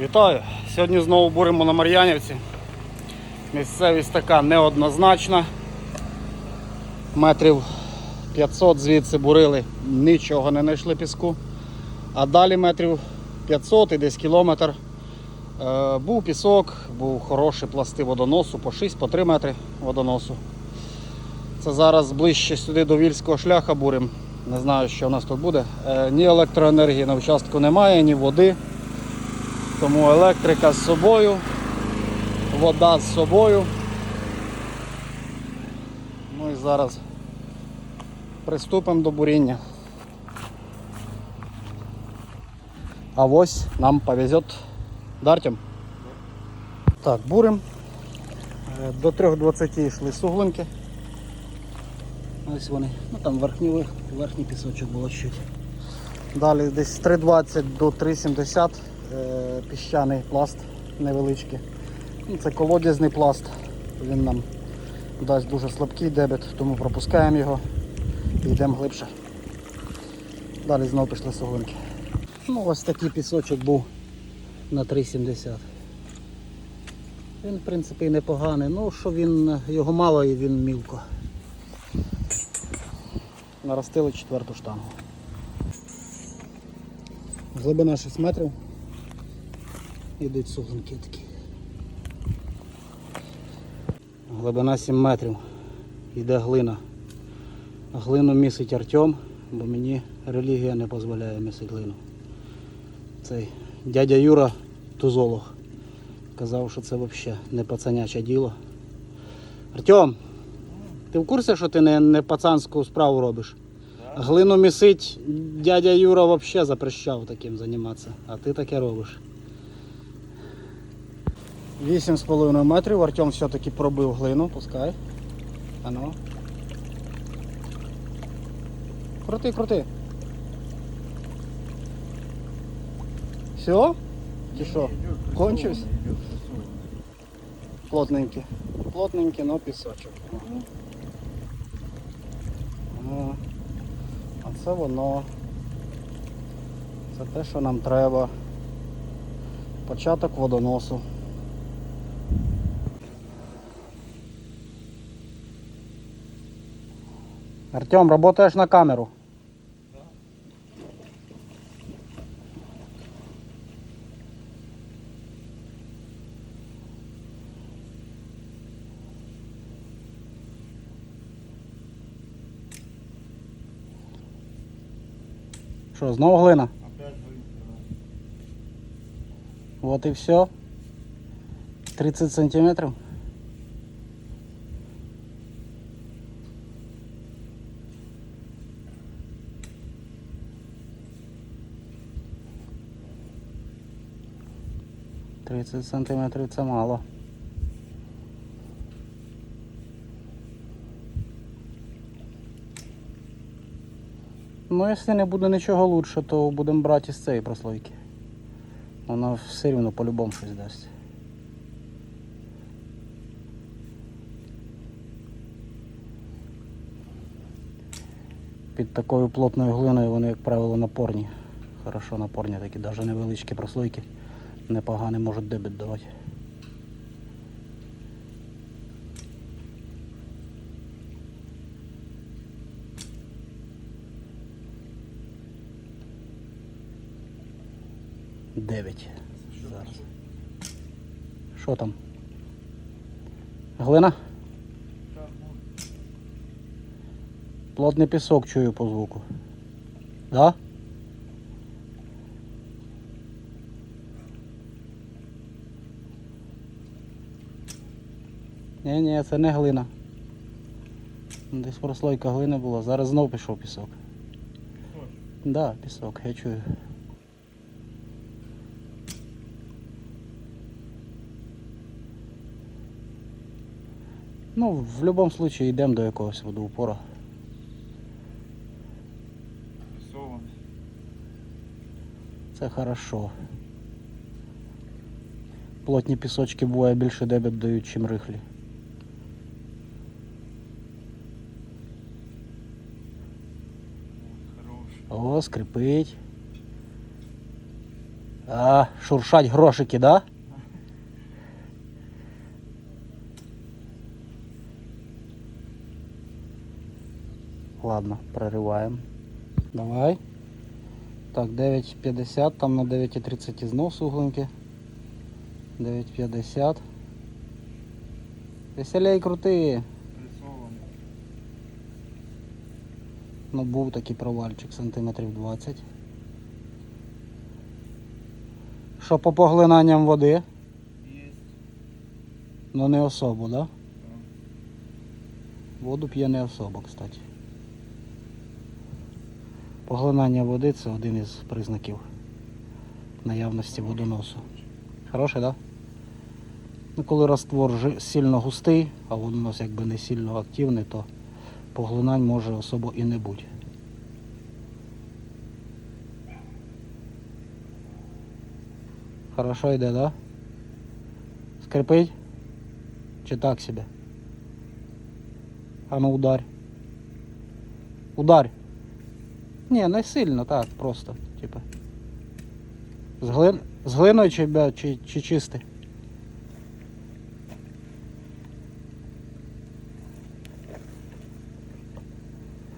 Вітаю! Сьогодні знову буримо на Мар'янівці. Місцевість така неоднозначна. Метрів 500 звідси бурили, нічого не знайшли піску. А далі метрів 500 і десь кілометр. Е, був пісок, був хороший пласти водоносу по 6-3 метри водоносу. Це зараз ближче сюди до Вільського шляха бурим. Не знаю, що в нас тут буде. Е, ні електроенергії на участку немає, ні води. Тому електрика з собою, вода з собою. Ну і зараз приступимо до буріння. А ось нам повезет Дартем. Так, бурим. Е, До 3.20 йшли суглинки. Ось вони. Ну там верхній, верхній пісочок було чуть. Далі десь 3.20 до 3.70 е, піщаний пласт невеличкий. Ну, Це колодязний пласт. Він нам дасть дуже слабкий дебет, тому пропускаємо його і йдемо глибше. Далі знову пішли суглинки. Ну, ось такий пісочок був на 3,70. Він в принципі непоганий, ну що він його мало і він мілко. Наростили четверту штангу. Глибина 6 метрів. Ідуть суглинки такі. Глибина 7 метрів. Йде глина. Глину місить Артем, бо мені релігія не дозволяє місити глину. Цей дядя Юра Тузолог казав, що це взагалі не пацаняче діло. Артем, ти в курсі, що ти не, не пацанську справу робиш? Глину місить дядя Юра взагалі запрещав таким займатися, а ти таке робиш. 8,5 метрів, Артем все-таки пробив глину, пускай. Ано. Крути, крути. Все? Чи що? Кончився? Плотненький. Плотненький, но пісочок. Ага. А це воно. Це те, що нам треба. Початок водоносу. Артем, работаешь на камеру. Що, знову глина? Опять выиграл. Вот и все. 30 сантиметров. Тридцять сантиметрів це мало. Ну, якщо не буде нічого лучше, то будемо брати із цієї прослойки. Вона все рівно по-любому щось дасть. Під такою плотною глиною вони, як правило, напорні. Хорошо напорні такі, навіть невеличкі прослойки непогані можуть дебет давати. Дев'ять. Зараз. Що там? Глина? Плотний пісок чую по звуку. Да? Ні, ні, це не глина. Десь прослойка глини була. Зараз знов пішов пісок. песочек. Да, пісок, я чую. Ну, в будь-якому випадку йдемо до якогось водоупора. Це хорошо. Плотні пісочки буває більше дебет дають, чим рихлі. Вот, хороший. О, скрипить. А, шуршать грошики, да? Ладно, прориваємо. Давай. Так, 9,50, там на 9,30 знов суглинки. 9,50. Веселей крути. Ну був такий провальчик сантиметрів 20. Що по поглинанням води? Є. Ну не особо, да? Так. Воду п'є не особо, кстати. Поглинання води це один із признаків наявності водоносу. Хороший, так? Да? Ну, коли раствор сильно густий, а водонос якби не сильно активний, то поглинань може особо і не бути. Хорошо йде, да? Скрипить? Чи так себе? А ну ударь. Ударь. Ні, не сильно, так, просто. Типа. З, глин... з глиною чи, чи, чи чистий?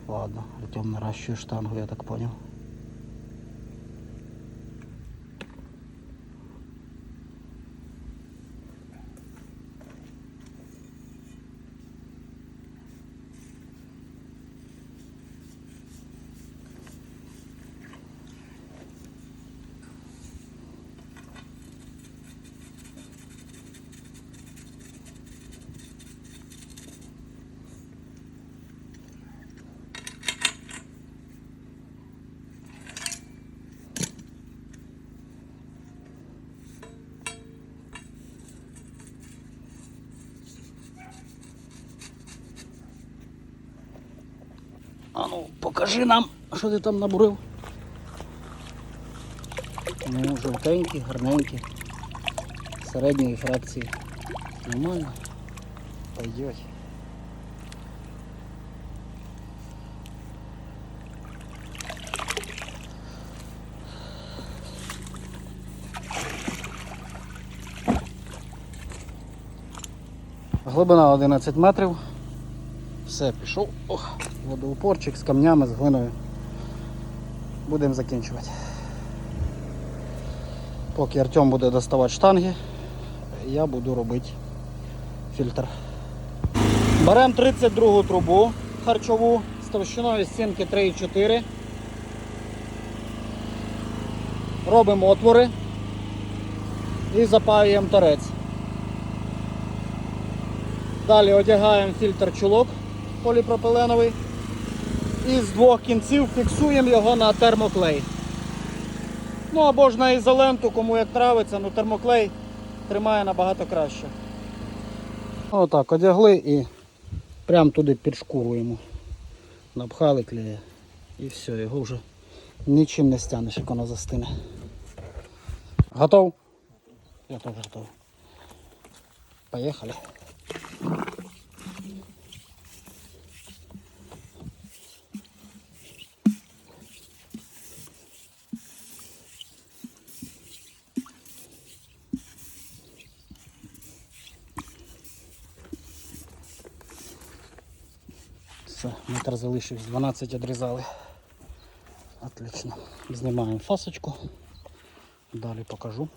Ладно, Артем наращує штангу, я так понял. Ну, покажи нам, що ти там набурив. Ну, жовтенькі, гарненькі. Середньої фракції. Нормально. Пойдет. Глибина 11 метрів. Все, пішов. Ох, водоупорчик з камнями, з глиною. Будемо закінчувати. Поки Артем буде доставати штанги, я буду робити фільтр. Беремо 32 трубу харчову з товщиною стінки 3,4. Робимо отвори і запаюємо торець. Далі одягаємо фільтр чулок поліпропиленовий і з двох кінців фіксуємо його на термоклей. Ну або ж на ізоленту, кому як травиться, ну термоклей тримає набагато краще. Отак, одягли і прямо туди під шкуру йому напхали клея. І все, його вже нічим не стянеш, як воно застине. Готов? Я теж готовий. Поїхали. Все, метр залишився, 12 відрізали. Отлично. Знімаємо фасочку. Далі покажу.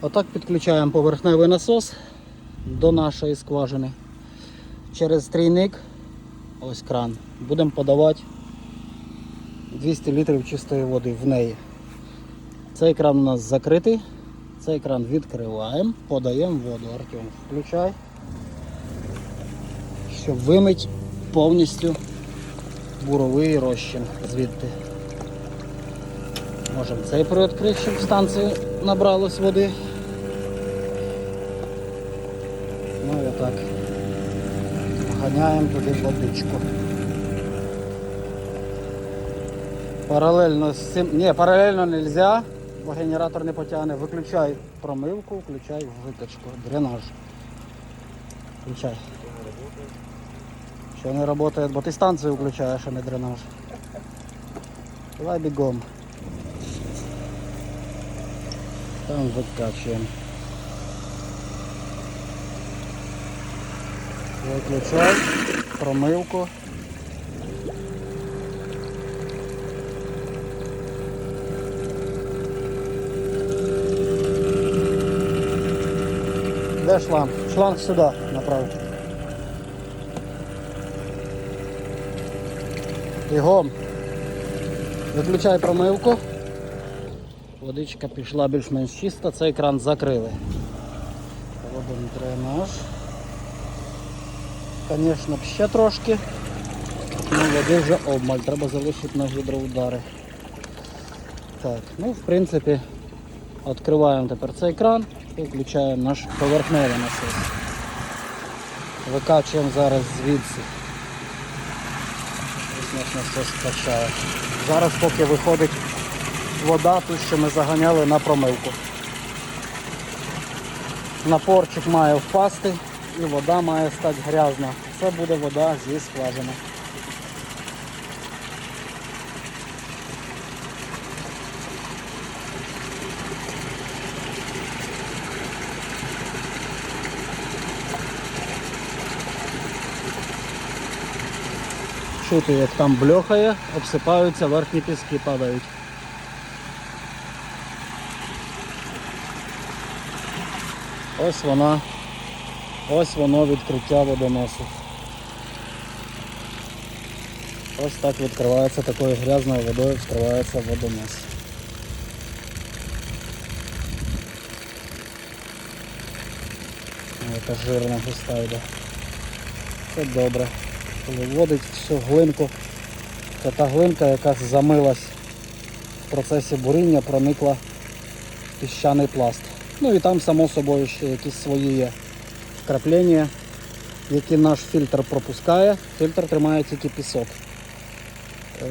Отак підключаємо поверхневий насос до нашої скважини. Через трійник, ось кран, будемо подавати 200 літрів чистої води в неї. Цей кран у нас закритий, цей кран відкриваємо, подаємо воду. Артем, включай, щоб вимить повністю буровий розчин звідти. Можемо цей приоткрити, щоб в станції набралось води. Ну і отак. Ганяємо туди водичку. Паралельно з цим. Ні, паралельно не можна, бо генератор не потягне. Виключай промивку, включай виточку, дренаж. Включай. Що не працює, бо ти станцію включаєш, а не дренаж. Давай бігом. Там викачуємо. Виключай промивку. Де шланг? Шланг сюди направо. Бігом. Виключай промивку. Водичка пішла більш-менш чиста, цей кран закрили. Робимо дренаж. Звісно, ще трошки. Ну, води вже обмаль, треба залишити на гідроудари. Так, ну в принципі, відкриваємо тепер цей кран і включаємо наш поверхневий насос. Викачуємо зараз звідси. Ось наш насос качає. Зараз поки виходить вода, ту, що ми заганяли на промивку. Напорчик має впасти і вода має стати грязна. Це буде вода зі скважини. Чути, як там бльохає, обсипаються, верхні піски падають. Ось вона, ось воно відкриття водоносу. Ось так відкривається такою грязною водою, відкривається водонос. Яка жирна густа йде. Це добре. Коли вводить всю глинку, то та глинка, яка замилась в процесі буріння, проникла в піщаний пласт. Ну і там, само собою, ще якісь свої є вкраплення, які наш фільтр пропускає. Фільтр тримає тільки пісок. Е,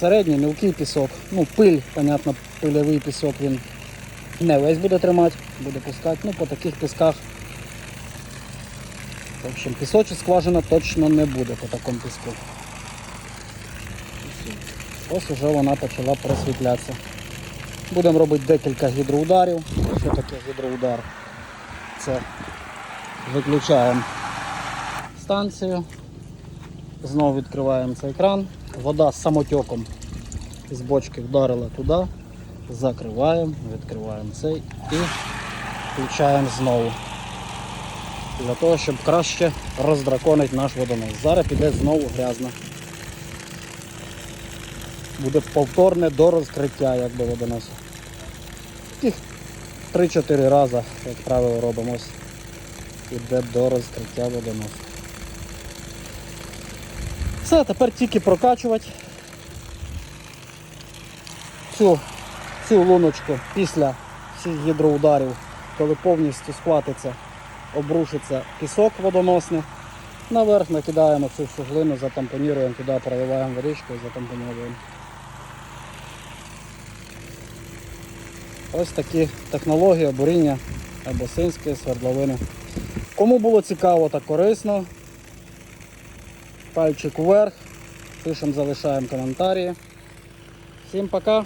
Середній мілкий пісок, ну пиль, понятно, пильовий пісок він не весь буде тримати, буде пускати. Ну по таких пісках. В общем, пісочі скважина точно не буде по такому піску. Ось уже вона почала просвітлятися. Будемо робити декілька гідроударів. Що таке гідроудар? Це виключаємо станцію, знову відкриваємо цей кран, вода з самотеком з бочки вдарила туди, закриваємо, відкриваємо цей і включаємо знову. Для того, щоб краще роздраконити наш водонос. Зараз піде знову грязно. Буде повторне до розкриття якби водоносу. Таких 3-4 рази, як правило, робимо. Іде до розкриття водоносу. Все, тепер тільки прокачувати цю, цю луночку після всіх гідроударів, коли повністю схватиться, обрушиться пісок водоносний. Наверх накидаємо цю всю глину, затампоніруємо, туди проливаємо водичку і затампоніруємо. Ось такі технології буріння або синської свердловини. Кому було цікаво та корисно, пальчик вверх, пишемо, залишаємо коментарі. Всім пока!